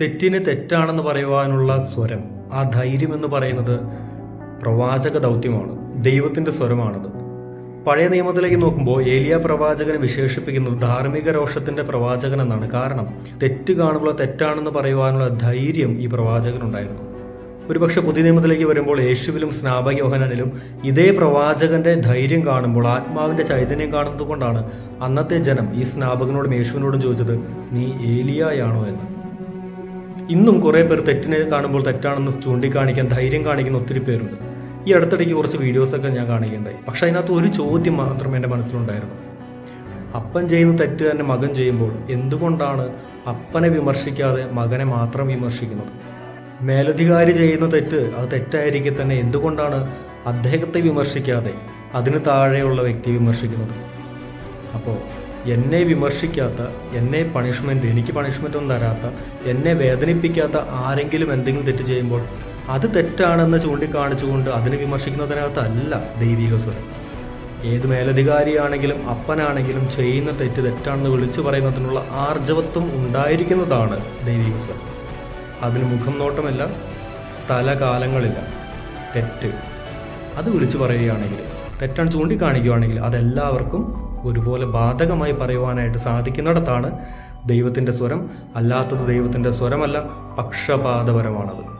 തെറ്റിന് തെറ്റാണെന്ന് പറയുവാനുള്ള സ്വരം ആ ധൈര്യം എന്ന് പറയുന്നത് പ്രവാചക ദൗത്യമാണ് ദൈവത്തിന്റെ സ്വരമാണത്. പഴയ നിയമത്തിലേക്ക് നോക്കുമ്പോൾ ഏലിയ പ്രവാചകനെ വിശേഷിപ്പിക്കുന്നത് ധാർമ്മിക രോഷത്തിന്റെ പ്രവാചകൻ എന്നാണ് കാരണം തെറ്റ് കാണുമ്പോൾ തെറ്റാണെന്ന് പറയുവാനുള്ള ധൈര്യം ഈ പ്രവാചകനുണ്ടായിരുന്നു. ഒരുപക്ഷെ പുതിയ നിയമത്തിലേക്ക് വരുമ്പോൾ യേശുവിലും സ്നാപക യോഹനനിലും ഇതേ പ്രവാചകന്റെ ധൈര്യം കാണുമ്പോൾ ആത്മാവിന്റെ ചൈതന്യം കാണുന്നത് കൊണ്ടാണ് അന്നത്തെ ജനം ഈ സ്നാപകനോടും യേശുവിനോടും ചോദിച്ചത് നീ ഏലിയായാണോ? എന്ന്. ഇന്നും കുറേ പേർ തെറ്റിനെ കാണുമ്പോൾ തെറ്റാണെന്ന് ചൂണ്ടിക്കാണിക്കാൻ ധൈര്യം കാണിക്കുന്ന ഒത്തിരി പേരുണ്ട്. ഈ അടുത്തിടയ്ക്ക് കുറച്ച് വീഡിയോസൊക്കെ ഞാൻ കാണുകയുണ്ടായി. പക്ഷെ അതിനകത്ത് ഒരു ചോദ്യം മാത്രം എന്റെ മനസ്സിലുണ്ടായിരുന്നു. അപ്പൻ ചെയ്യുന്ന തെറ്റ് തന്നെ മകൻ ചെയ്യുമ്പോൾ എന്തുകൊണ്ടാണ് അപ്പനെ വിമർശിക്കാതെ മകനെ മാത്രം വിമർശിക്കുന്നത്? മേലധികാരി ചെയ്യുന്ന തെറ്റ് അത് തെറ്റായിരിക്കെ തന്നെ എന്തുകൊണ്ടാണ് അദ്ദേഹത്തെ വിമർശിക്കാതെ അതിന് താഴെയുള്ള വ്യക്തി വിമർശിക്കുന്നത്? അപ്പോൾ എന്നെ വിമർശിക്കാത്ത എന്നെ പണിഷ്മെന്റ് എനിക്ക് പണിഷ്മെന്റ് ഒന്നും തരാത്ത എന്നെ വേദനിപ്പിക്കാത്ത ആരെങ്കിലും എന്തെങ്കിലും തെറ്റ് ചെയ്യുമ്പോൾ അത് തെറ്റാണെന്ന് ചൂണ്ടിക്കാണിച്ചുകൊണ്ട് അതിനെ വിമർശിക്കുന്നതിനകത്തല്ല ദൈവിക സ്വരം. ഏത് മേലധികാരിയാണെങ്കിലും അപ്പനാണെങ്കിലും ചെയ്യുന്ന തെറ്റ് തെറ്റാണെന്ന് വിളിച്ചു പറയുന്നതിനുള്ള ആർജവത്വം ഉണ്ടായിരിക്കുന്നതാണ് ദൈവിക സ്വരം. അതിന് മുഖം നോട്ടമില്ല സ്ഥലകാലങ്ങളില്ല. തെറ്റ്. അത് വിളിച്ചു പറയുകയാണെങ്കിൽ തെറ്റാണ് ചൂണ്ടിക്കാണിക്കുകയാണെങ്കിൽ അതെല്ലാവർക്കും ഒരുപോലെ ബാധകമായി പറയുവാനായിട്ട് സാധിക്കുന്നിടത്താണ് ദൈവത്തിന്റെ സ്വരം. അല്ലാത്തത് ദൈവത്തിന്റെ സ്വരമല്ല പക്ഷപാതപരമാണത്.